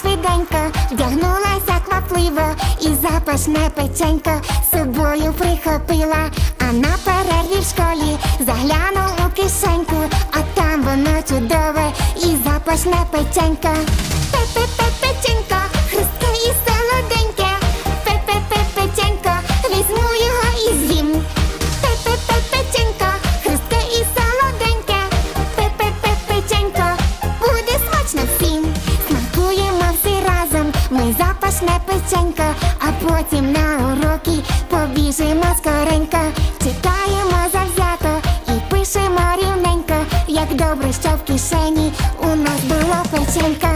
швиденько, вдягнулася квапливо. І запашне печенько з собою прихопила, а на перерві в школі загляну у кишеньку, а там воно чудове. І запашне печенько. Пе -пе -пе запашне печенько, а потім на уроки побіжимо скоренько. Читаємо завзято і пишемо рівненько, як добре, що в кишені у нас було печенько.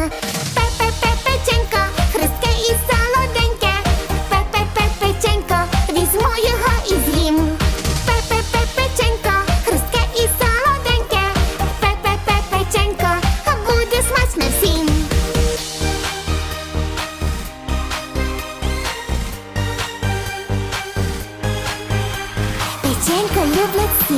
Печенько люблять всі.